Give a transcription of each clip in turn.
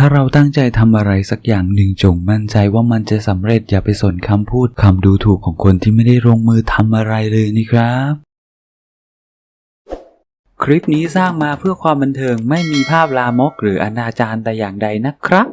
ถ้าเราตั้งใจทำอะไรสักอย่างหนึ่งจงมั่นใจว่ามันจะสำเร็จอย่าไปสนคำพูดคำดูถูกของคนที่ไม่ได้ลงมือทำอะไรเลยนี่ครับ คลิปนี้สร้างมาเพื่อความบันเทิงไม่มีภาพลามกหรืออนาจารแต่อย่างใดนะครับ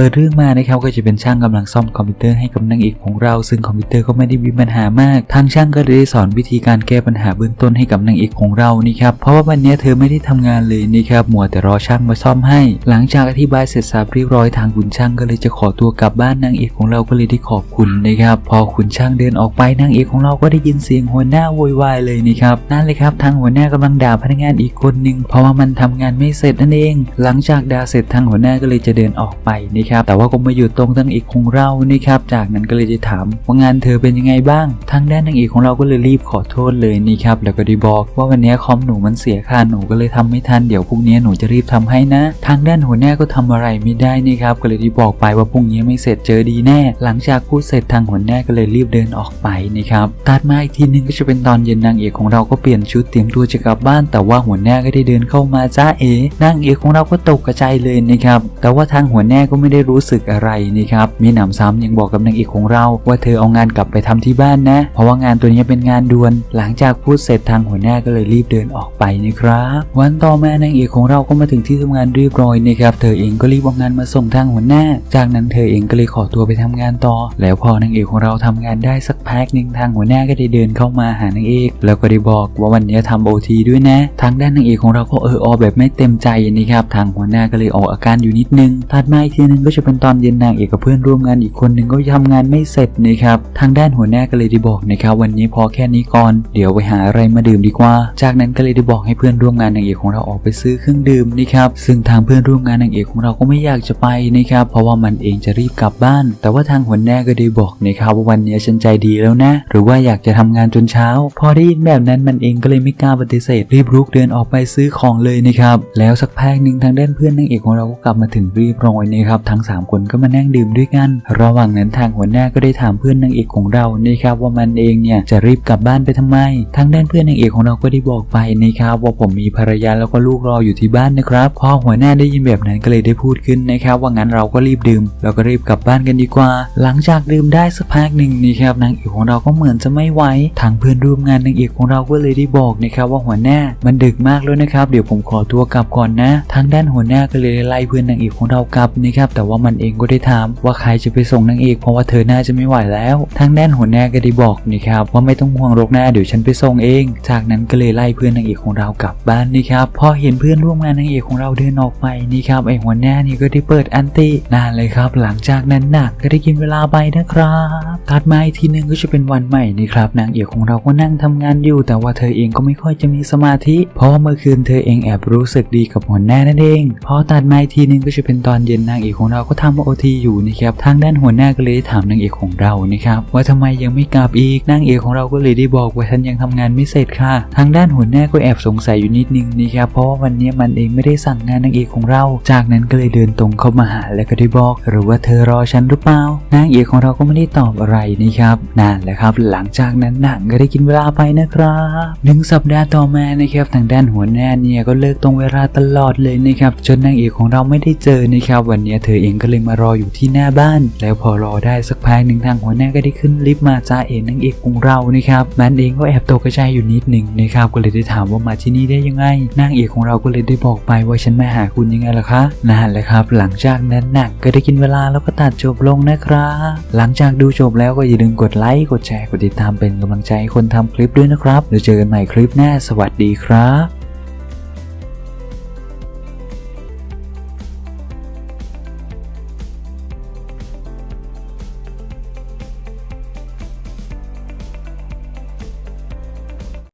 ปิดเรื่องมานะครับก็จะเป็นช่างกำลังซ่อมคอมพิวเตอร์ให้กับนางเอกของเรา ซึ่งคอมพิวเตอร์ก็ไม่ได้มีปัญหามาก ทางช่างก็เลยได้สอนวิธีการแก้ปัญหาเบื้องต้นให้กับนางเอกของเรานี่ครับเพราะว่าวันนี้เธอไม่ได้ทำงานเลยนี่ครับมัวแต่รอช่างมาซ่อมให้ หลังจากอธิบายเสร็จสับเรียบร้อยทางคุณช่างก็เลยจะขอตัวกลับบ้านนางเอกของเราก็เลยได้ขอบคุณนะครับพอคุณช่างเดินออกไปนางเอกของเราก็ได้ยินเสียงหัวหน้าโวยวายเลยนี่ครับนั่นเลยครับทางหัวหน้ากำลังด่าพนักงานอีกคนหนึ่งเพราะว่ามันทำงานไม่เสร็จนั่นเอง หลังจากด่าเสร็จทางหัวหน้าก็เลยจะเดินออกไปนะครับ แต่ว่าก็มาหยุดตรงนางเอกของเรานะครับ จากนั้นก็เลยจะถามว่างานเธอเป็นยังไงบ้าง ทางด้านนางเอกของเราก็เลยรีบขอโทษเลยนี่ครับ แล้วก็ได้บอกว่าวันนี้คอมหนูมันเสียค่าหนูก็เลยทำไม่ทัน เดี๋ยวพรุ่งนี้หนูจะรีบทำให้นะ ทางด้านหัวหน้าก็ทำอะไรไม่ได้นี่ครับ ก็เลยได้บอกไปว่าพรุ่งนี้ไม่เสร็จเจอดีแน่ หลังจากพูดเสร็จทางหัวหน้าก็เลยรีบเดินออกไปนะครับ ตัดมาอีกทีนึงก็จะเป็นตอนเย็นนางเอกของเราก็เปลี่ยนชุดเตรียมตัวจะกลับบ้าน แต่ว่าหัวหน้าก็ได้เดินเข้ามาจ้าเอ๋นางเอกของเราก็ตกกระจายเลยนะครับ แต่ว่าทางหัวหน้าก็ไม่ได้ได้รู้สึกอะไรนะครับมีหนำซ้ำยังบอกกับนางเอกของเรา ว่าเธอเอางานกลับไปทำที่บ้านนะ เพราะว่างานตัวนี้เป็นงานด่วน หลังจากพูดเสร็จทางหัวหน้าก็เลยรีบเดินออกไปนะครับ วันต่อมานางเอกของเราก็มาถึงที่ทำงานเรียบร้อยนะครับเธอเองก็รีบเอางานมาส่งทางหัวหน้า จากนั้นเธอเองก็เลยขอตัวไปทำงานต่อ แล้วพอนางเอกของเราทำงานได้สักพักหนึ่งทางหัวหน้าก็ได้เดินเข้ามาหานางเอก แล้วก็ได้บอกว่าวันนี้ทำโอทีด้วยนะ ทางด้านนางเอกของเราก็เอออแบบไม่เต็มใจนะครับทางหัวหน้าก็เลยออกอาการอยู่นิดนึงถัดมาอีกทีนึงก็จะเป็นตอนเย็นนางเอกกับเพื่อนร่วมงานอีกคนหนึ่งก็ทำงานไม่เสร็จนะครับทางด้านหัวหน้าก็เลยได้บอกนะครับวันนี้พอแค่นี้ก่อน เดี๋ยวไปหาอะไรมาดื่มดีกว่า จากนั้นก็เลยได้บอกให้เพื่อนร่วมงานนางเอกของเราออกไปซื้อเครื่องดื่มนะครับซึ่งทางเพื่อนร่วมงานนางเอกของเราก็ไม่อยากจะไปนะครับเพราะว่ามันเองจะรีบกลับบ้าน แต่ว่าทางหัวหน้าก็ได้บอกนะครับว่าวันนี้ฉันใจดีแล้วนะ หรือว่าอยากจะทำงานจนเช้า พอได้ยินแบบนั้นมันเองก็เลยไม่กล้าปฏิเสธรีบรุกเดินออกไปซื้อของเลยนะครับแล้วสักพักหนึ่งทางด้านเพื่อนนางเอกของเราก็กลับมาถึงรีบร้อยนะครับทั้งสามคนก็มานั่งดื่มด้วยกัน ระหว่างนั้นทางหัวหน้าก็ได้ถามเพื่อนนางเอกของเรานะครับว่ามันเองเนี่ยจะรีบกลับบ้านไปทำไม ทางด้านเพื่อนนางเอกของเราก็ได้บอกไปนะครับว่าผมมีภรรยาแล้วก็ลูกรออยู่ที่บ้านนะครับพอหัวหน้าได้ยินแบบนั้นก็เลยได้พูดขึ้นนะครับ ว่างั้นเราก็รีบดื่มแล้วก็รีบกลับบ้านกันดีกว่า หลังจากดื่มได้สักพักหนึ่งนะครับนางเอกของเราก็เหมือนจะไม่ไหวทางเพื่อนร่วมงานนางเอกของเราก็เลยได้บอกนะครับว่าหัวหน้ามันดึกมากแล้วนะครับ เดี๋ยวผมขอตัวกลับก่อนนะ ทางด้านหัวหน้าก็เลยไล่เพื่อนนางเอกของเรากลับนะครับแต่ว่ามันเองก็ได้ถามว่าใครจะไปส่งนางเอกเพราะว่าเธอน่าจะไม่ไหวแล้ว ทางด้านหัวหน้าก็ได้บอกนะครับว่าไม่ต้องห่วงหรอกนะเดี๋ยวฉันไปส่งเอง จากนั้นก็เลยไล่เพื่อนนางเอกของเรากลับบ้านนะครับพอเห็นเพื่อนร่วมงานนางเอกของเราเดินออกไปนี่ครับไอหัวหน้านี่ก็ได้เปิดอันตินานเลยครับ หลังจากนั้นหนักก็ได้กินเวลาไปนะครับถัดมาอีกทีหนึงก็จะเป็นวันใหม่นี่ครับนางเอกของเราก็นั่งทำงานอยู่ แต่ว่าเธอเองก็ไม่ค่อยจะมีสมาธิ เพราะว่าเมื่อคืนเธอเองแอบรู้สึกดีกับหัวหน้านั่นเองพอตัดมาอีกทีหนึงก็จะเป็นตอนเย็นนางเอกของเราก็ทำโอทีอยู่นะครับทางด้านหัวหน้าก็เลยถามนางเอกของเรานะครับว่าทำไมยังไม่กลับอีกนางเอกของเราก็เลยได้บอกว่าฉันยังทำงานไม่เสร็จค่ะ ทางด้านหัวหน้าก็แอบสงสัยอยู่นิดนึงนะครับเพราะว่าวันนี้มันเองไม่ได้สั่งงานนางเอกของเรา จากนั้นก็เลยเดินตรงเข้ามาหาแล้วก็ได้บอก หรือว่าเธอรอฉันหรือเปล่านางเอกของเราก็ไม่ได้ตอบอะไรนะครับนั่นแหละครับ หลังจากนั้นหนังก็ได้กินเวลาไปนะครับหนึ่งสัปดาห์ต่อมานะครับทางด้านหัวหน้าเนี่ยก็เลิกตรงเวลาตลอดเลยนะครับจนนางเอกของเราไม่ได้เจอนะครับวันนี้เธอเองก็เลยมารออยู่ที่หน้าบ้าน แล้วพอรอได้สักพักหนึ่งทางหัวหน้าก็ได้ขึ้นลิฟต์มาจ้าเองนางเอกของเรานะครับมันเองก็แอบตกกระจอยู่นิดหนึ่งนะครับก็เลยได้ถามว่ามาที่นี่ได้ยังไงนางเอกของเราก็เลยได้บอกไปว่าฉันมาหาคุณยังไงล่ะคะนั่นแหละครับ หลังจากนั้นหนังก็ได้กินเวลาแล้วก็ตัดจบลงนะครับหลังจากดูจบแล้วก็อย่าลืมกดไลค์กดแชร์กดติดตามเป็นกำลังใจให้คนทำคลิปด้วยนะครับเดี๋ยวเจอกันใหม่คลิปหน้าสวัสดีครับ